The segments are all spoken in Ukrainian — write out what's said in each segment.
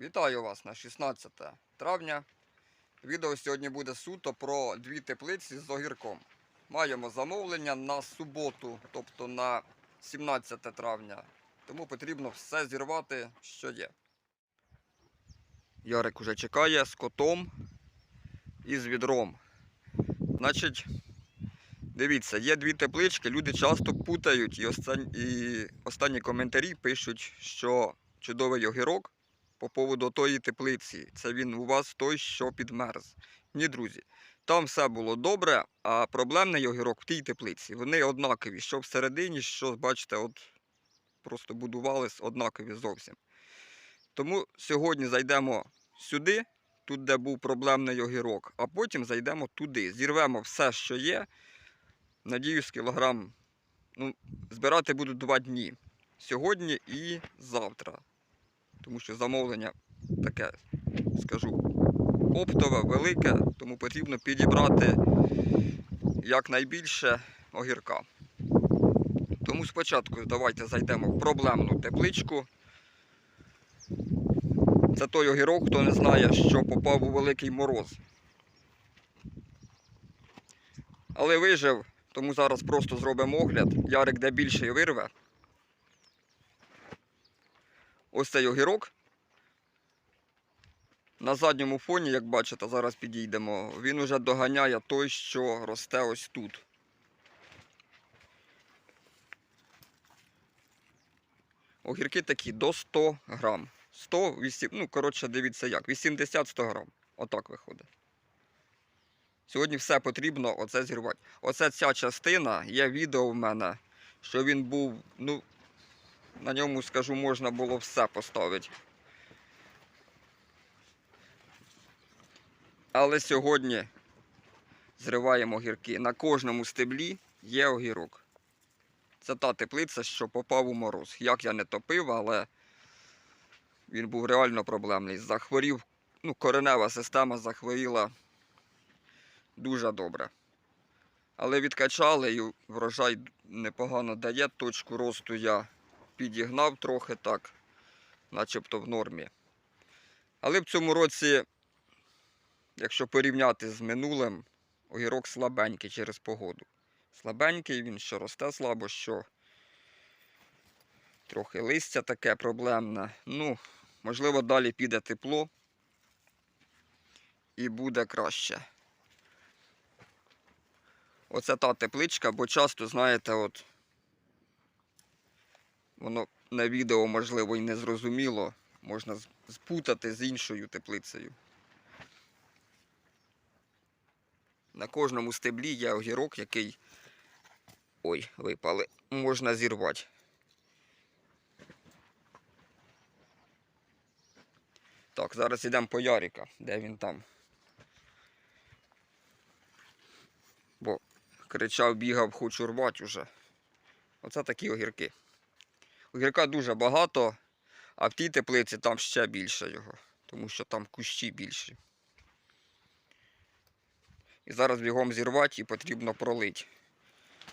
Вітаю вас на 16 травня. Відео сьогодні буде суто про дві теплиці з огірком. Маємо замовлення на суботу, тобто на 17 травня. Тому потрібно все зірвати, що є. Ярик уже чекає з котом і з відром. Значить, дивіться, є дві теплички, люди часто путають і остан- і останні коментарі пишуть, що чудовий огірок по поводу тої теплиці. Це він у вас той, що підмерз. Ні, друзі. Там все було добре, а проблемний огірок в тій теплиці. Вони однакові, що всередині, що, бачите, от просто будувались однакові зовсім. Тому сьогодні зайдемо сюди, тут, де був проблемний огірок, а потім зайдемо туди. Зірвемо все, що є. Надіюсь, кілограм. Ну, збирати буду два дні. Сьогодні і завтра тому що замовлення таке, скажу, оптове, велике, тому потрібно підібрати якнайбільше огірка. Тому спочатку давайте зайдемо в проблемну тепличку. Це той огірок, хто не знає, що попав у великий мороз. Але вижив, тому зараз просто зробимо огляд. Ярик де більше вирве. Ось цей огірок. На задньому фоні, як бачите, зараз підійдемо, він уже доганяє той, що росте ось тут. Огірки такі до 100 грам. 100, 8, ну, коротше, дивіться як, 80-100 грам. Отак виходить. Сьогодні все потрібно оце зірвати. Оце ця частина, є відео в мене, що він був, ну, на ньому, скажу, можна було все поставити. Але сьогодні зриваємо огірки. На кожному стеблі є огірок. Це та теплиця, що попав у мороз. Як я не топив, але він був реально проблемний. Захворів, ну, коренева система захворіла дуже добре. Але відкачали і врожай непогано дає. Точку росту я підігнав трохи так, начебто в нормі. Але в цьому році, якщо порівняти з минулим, огірок слабенький через погоду. Слабенький, він що росте слабо, що трохи листя таке проблемне. Ну, можливо, далі піде тепло і буде краще. Оце та тепличка, бо часто, знаєте, от воно на відео, можливо, і не зрозуміло. Можна спутати з іншою теплицею. На кожному стеблі є огірок, який. Ой, випали. Можна зірвати. Так, зараз йдемо по Яріка, де він там. Бо кричав, бігав, хочу рвати уже. Оце такі огірки. Огірка дуже багато, а в тій теплиці там ще більше його, тому що там кущі більші. І зараз бігом зірвати і потрібно пролити.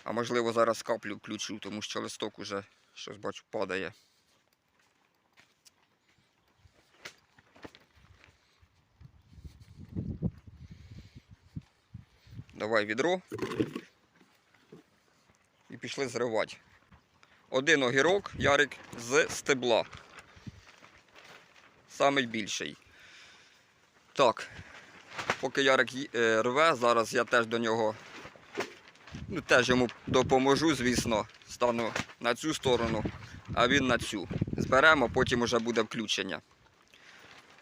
А можливо зараз каплю включу, тому що листок уже щось бачу падає. Давай відро. І пішли зривати. Один огірок, ярик з стебла. Самий більший. Так. Поки Ярик е, рве, зараз я теж до нього ну, теж йому допоможу, звісно, стану на цю сторону, а він на цю. Зберемо, потім уже буде включення.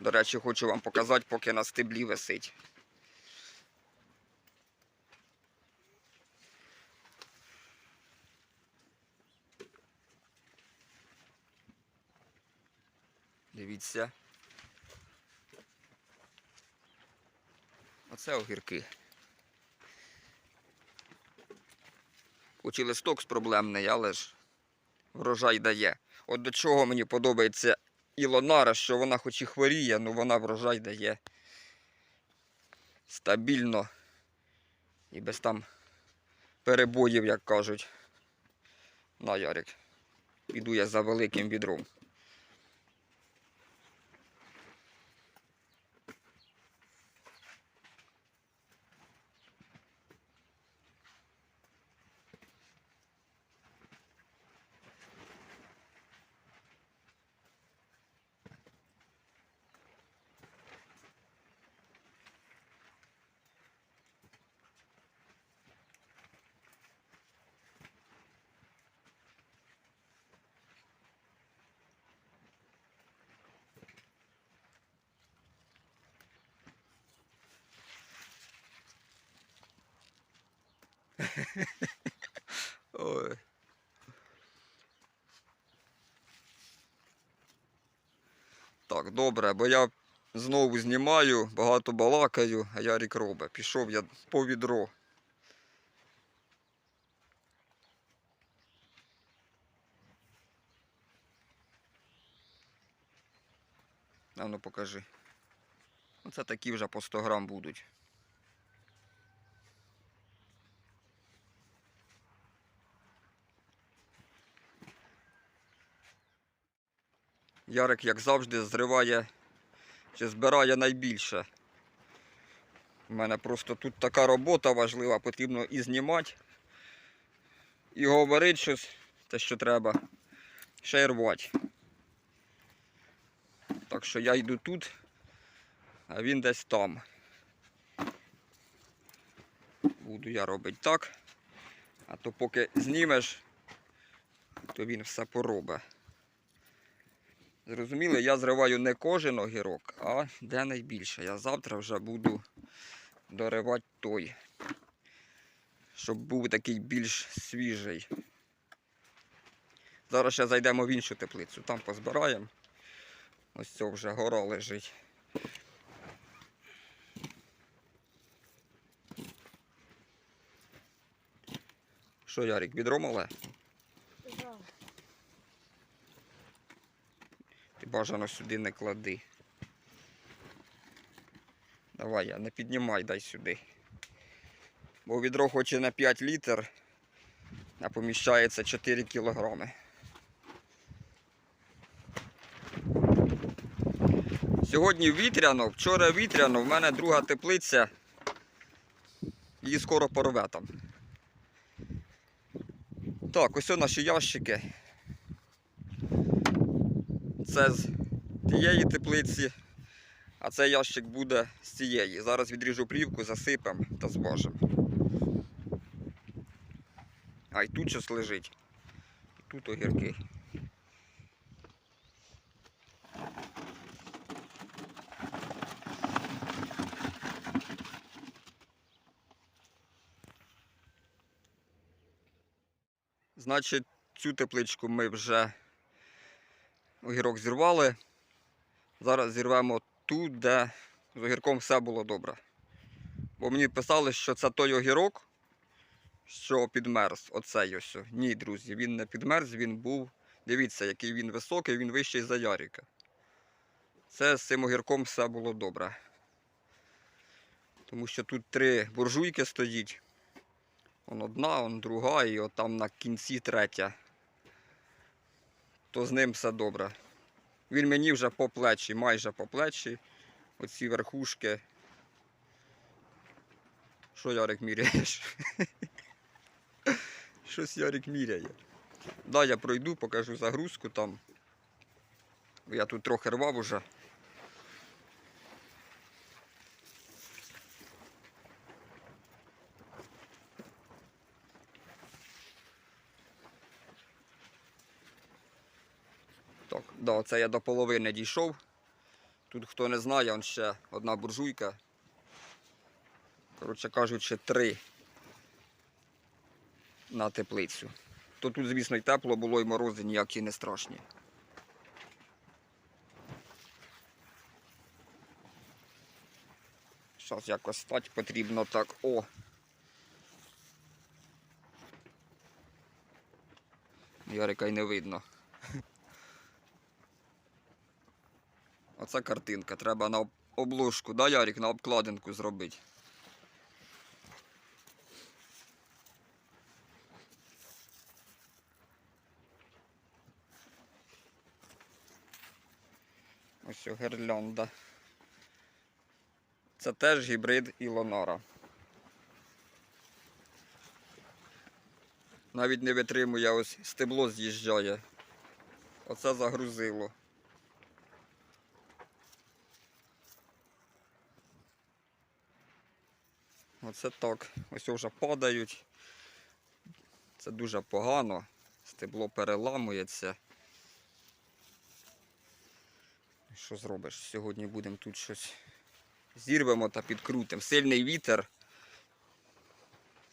До речі, хочу вам показати, поки на стеблі висить. Дивіться. Оце огірки. Хоч і листок проблемний, але ж врожай дає. От до чого мені подобається Ілонара, що вона хоч і хворіє, але вона врожай дає стабільно і без там перебоїв, як кажуть. На Ярик. Піду я за великим відром. Ой. Так, добре, бо я знову знімаю, багато балакаю, а Ярік робить. Пішов я по відро. А ну покажи. Оце такі вже по 100 грам будуть. Ярик, як завжди, зриває чи збирає найбільше. У мене просто тут така робота важлива, потрібно і знімати, і говорити щось, те, що треба, ще й рвати. Так що я йду тут, а він десь там. Буду я робити так. А то поки знімеш, то він все поробить. Зрозуміли, я зриваю не кожен огірок, а де найбільше. Я завтра вже буду доривати той, щоб був такий більш свіжий. Зараз ще зайдемо в іншу теплицю, там позбираємо. Ось це вже гора лежить. Що, Ярик, відро мале? Ти бажано сюди не клади. Давай, я не піднімай, дай сюди. Бо відро хоче на 5 літр, а поміщається 4 кілограми. Сьогодні вітряно, вчора вітряно, в мене друга теплиця. Її скоро порве там. Так, ось о наші ящики. Це з тієї теплиці, а цей ящик буде з цієї. Зараз відріжу плівку, засипемо та зважимо. А й тут щось лежить. Тут огірки. Значить, цю тепличку ми вже огірок зірвали. Зараз зірвемо ту, де з огірком все було добре. Бо мені писали, що це той огірок, що підмерз. Оцей ось. Ні, друзі, він не підмерз, він був. Дивіться, який він високий, він вищий за Яріка. Це з цим огірком все було добре. Тому що тут три буржуйки стоїть. Он одна, он друга, і от там на кінці третя. То з ним все добре. Він мені вже по плечі, майже по плечі. Оці верхушки. Що Ярик міряєш? Щось Ярик міряє. Да, я пройду, покажу загрузку там. Я тут трохи рвав уже. Так, да, це я до половини дійшов. Тут хто не знає, он ще одна буржуйка. Коротше кажучи, три на теплицю. То тут, звісно, і тепло було, і морози ніякі не страшні. Зараз якось стати потрібно так. О! Ярика й не видно. Оце картинка. Треба на об- обложку, да, Ярик, на обкладинку зробити. Ось гірлянда. Це теж гібрид Ілонара. Навіть не витримує, ось стебло з'їжджає. Оце загрузило. Оце так. Ось вже падають. Це дуже погано. Стебло переламується. Що зробиш? Сьогодні будемо тут щось зірвемо та підкрутимо. Сильний вітер.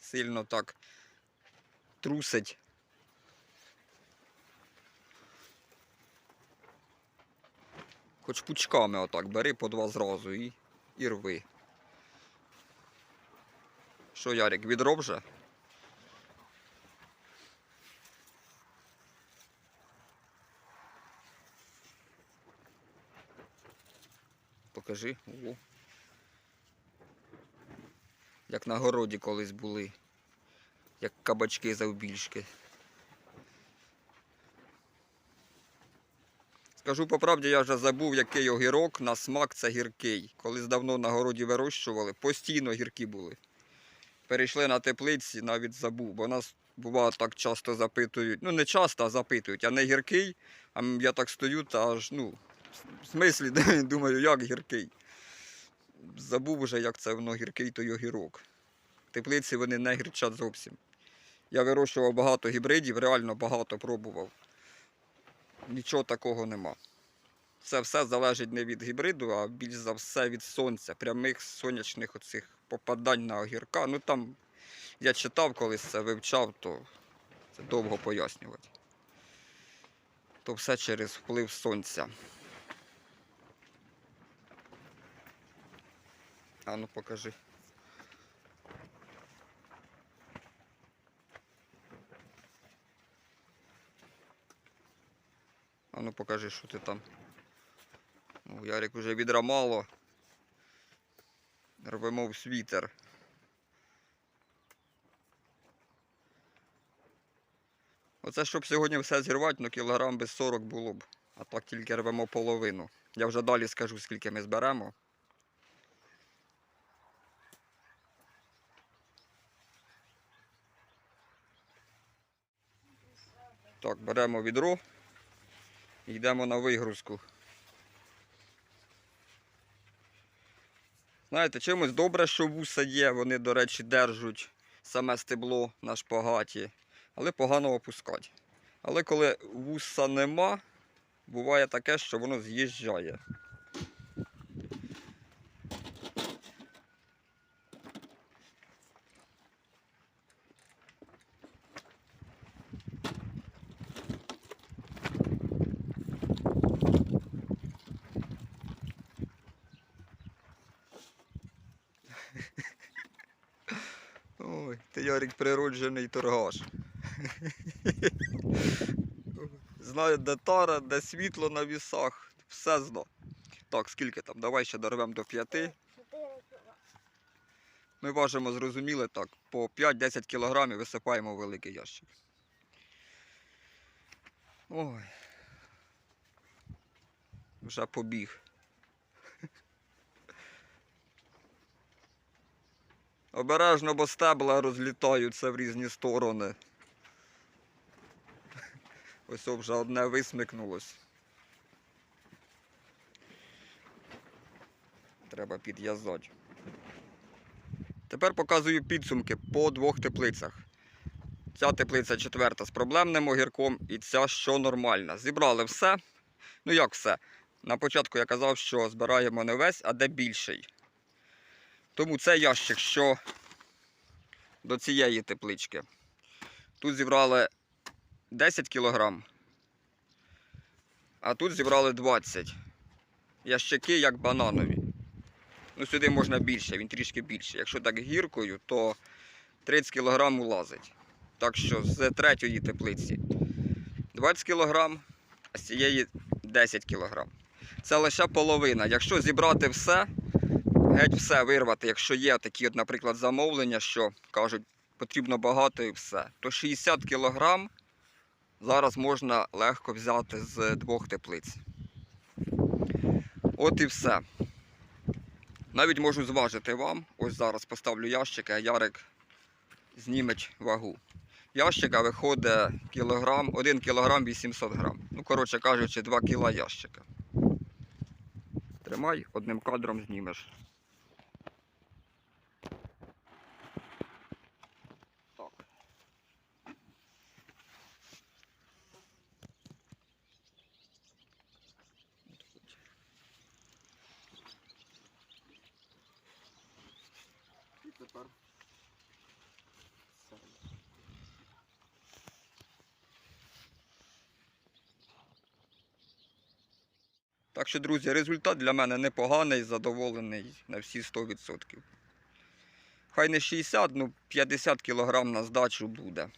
Сильно так трусить. Хоч пучками отак бери по два зразу і, і рви. Що, Ярик, відро вже? Покажи. О. Як на городі колись були. Як кабачки завбільшки. Скажу по правді, я вже забув, який огірок на смак це гіркий. Колись давно на городі вирощували, постійно гіркі були. Перейшли на теплиці, навіть забув, бо нас буває так часто запитують. Ну не часто, а запитують, а не гіркий. А я так стою та аж, ну, в смислі, думаю, як гіркий. Забув вже, як це воно гіркий той огірок. Теплиці вони не гірчать зовсім. Я вирощував багато гібридів, реально багато пробував. Нічого такого нема. Це все залежить не від гібриду, а більш за все від сонця, прямих сонячних оцих попадань на огірка. Ну там я читав колись це, вивчав, то це довго пояснювати. То все через вплив сонця. А ну покажи. А ну покажи, що ти там. Ну, Ярик уже відра мало. Рвемо в світер. Оце щоб сьогодні все зірвати, ну кілограм без 40 було б. А так тільки рвемо половину. Я вже далі скажу, скільки ми зберемо. Так, беремо відро і йдемо на вигрузку. Знаєте, чимось добре, що вуса є, вони, до речі, держать саме стебло на шпагаті, але погано опускати. Але коли вуса нема, буває таке, що воно з'їжджає. Ой, ти Ярик природжений торгаш. Знає, де тара, де світло на вісах, все зна. Так, скільки там? Давай ще дорвемо до п'яти. Ми важимо, зрозуміли так, по 5-10 кілограмів висипаємо великий ящик. Ой. Вже побіг. Обережно, бо стебла розлітаються в різні сторони. Ось вже одне висмикнулось. Треба підв'язати. Тепер показую підсумки по двох теплицях. Ця теплиця четверта з проблемним огірком і ця що нормальна. Зібрали все. Ну як все? На початку я казав, що збираємо не весь, а де більший. Тому це ящик, що до цієї теплички. Тут зібрали 10 кг, а тут зібрали 20. Ящики як бананові. Ну, сюди можна більше, він трішки більше. Якщо так гіркою, то 30 кг улазить. Так що з третьої теплиці 20 кг, а з цієї 10 кг. Це лише половина. Якщо зібрати все, геть все вирвати, якщо є такі, от, наприклад, замовлення, що кажуть, потрібно багато і все, то 60 кг зараз можна легко взяти з двох теплиць. От і все. Навіть можу зважити вам. Ось зараз поставлю ящик, а Ярик зніметь вагу. Ящика виходить кілограм, 1 кг 800 грам. Ну, коротше кажучи, 2 кг ящика. Тримай, одним кадром знімеш. тепер сам. Так що, друзі, результат для мене непоганий, задоволений на всі 100%. Хай не 60, ну 50 кг на здачу буде.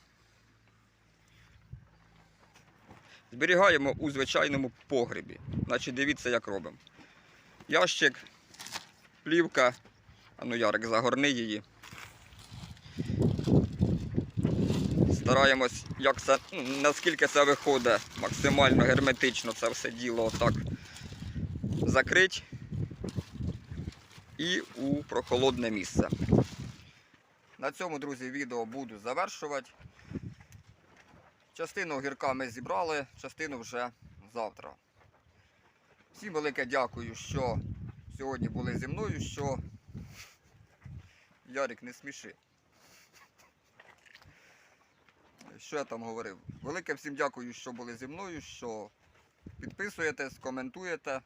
Зберігаємо у звичайному погребі. Значить, дивіться, як робимо. Ящик, плівка а ну Ярик, загорни її. Стараємось, як це, ну, наскільки це виходить, максимально герметично це все діло отак закрити і у прохолодне місце. На цьому, друзі, відео буду завершувати. Частину огірка ми зібрали, частину вже завтра. Всім велике дякую, що сьогодні були зі мною, що Ярик не сміши. Що я там говорив? Велике всім дякую, що були зі мною, що підписуєтесь, коментуєте.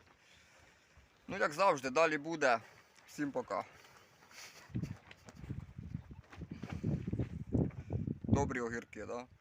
Ну, як завжди, далі буде. Всім пока. Добрі огірки, так? Да?